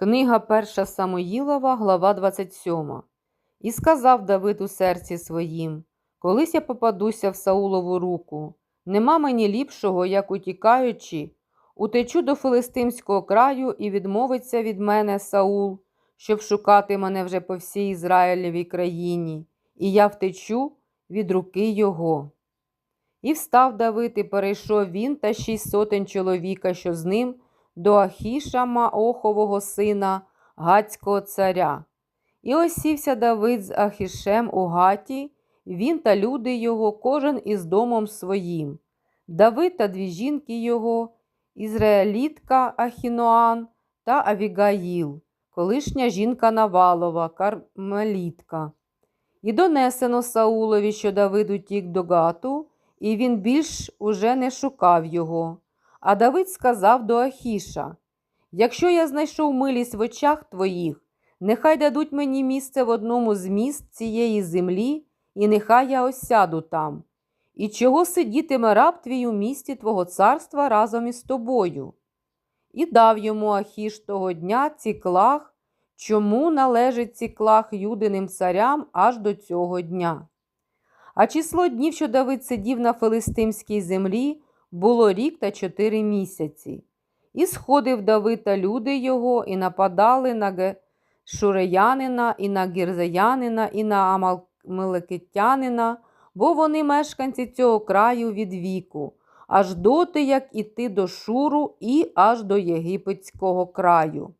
Книга Перша Самоїлова, глава 27. І сказав Давид у серці своїм: Колись я попадуся в Саулову руку, нема мені ліпшого, як утікаючи, утечу до Филистимського краю і відмовиться від мене Саул, щоб шукати мене вже по всій Ізраїлевій країні, і я втечу від руки його. І встав Давид, і перейшов він та шість сотень чоловіка, що з ним, до Ахіша Маохового сина, гацького царя. І осівся Давид з Ахішем у Гаті, він та люди його, кожен із домом своїм. Давид та дві жінки його, Ізраїлітка Ахіноан та Авігаїл, колишня жінка Навалова, кармелітка. І донесено Саулові, що Давид утік до Гату, і він більш уже не шукав його. А Давид сказав до Ахіша: Якщо я знайшов милість в очах твоїх, нехай дадуть мені місце в одному з міст цієї землі, і нехай я осяду там. І чого сидітиме раб твій у місті твого царства разом із тобою? І дав йому Ахіш того дня ціклах, чому належить ціклах юдиним царям аж до цього дня. А число днів, що Давид сидів на филистимській землі, було рік та чотири місяці. І сходив Давид та люди його, і нападали на Гешуреянина, і на Гірзаянина, і на Амалекитянина, бо вони мешканці цього краю від віку, аж доти, як іти до Шуру, і аж до Єгипетського краю.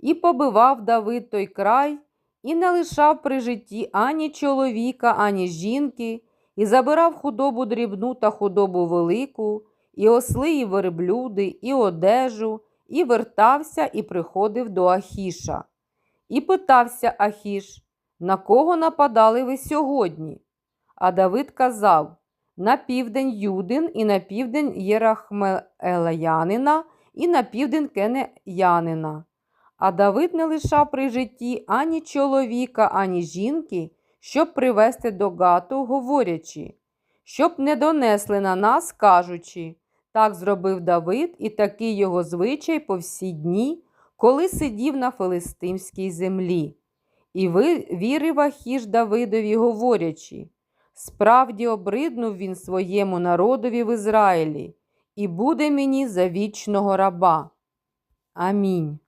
І побивав Давид той край, і не лишав при житті ані чоловіка, ані жінки, і забирав худобу дрібну та худобу велику, і осли, і верблюди, і одежу, і вертався, і приходив до Ахіша. І питався Ахіш, на кого нападали ви сьогодні? А Давид казав на південь Юдин, і на південь Єрахмелеянина, і на південь Кенеянина. А Давид не лишав при житті ані чоловіка, ані жінки, щоб привести до Гату, говорячи, щоб не донесли на нас, кажучи, так зробив Давид і такий його звичай по всі дні, коли сидів на филистимській землі. І вірив Ахіш Давидові, говорячи, справді обриднув він своєму народові в Ізраїлі, і буде мені за вічного раба. Амінь.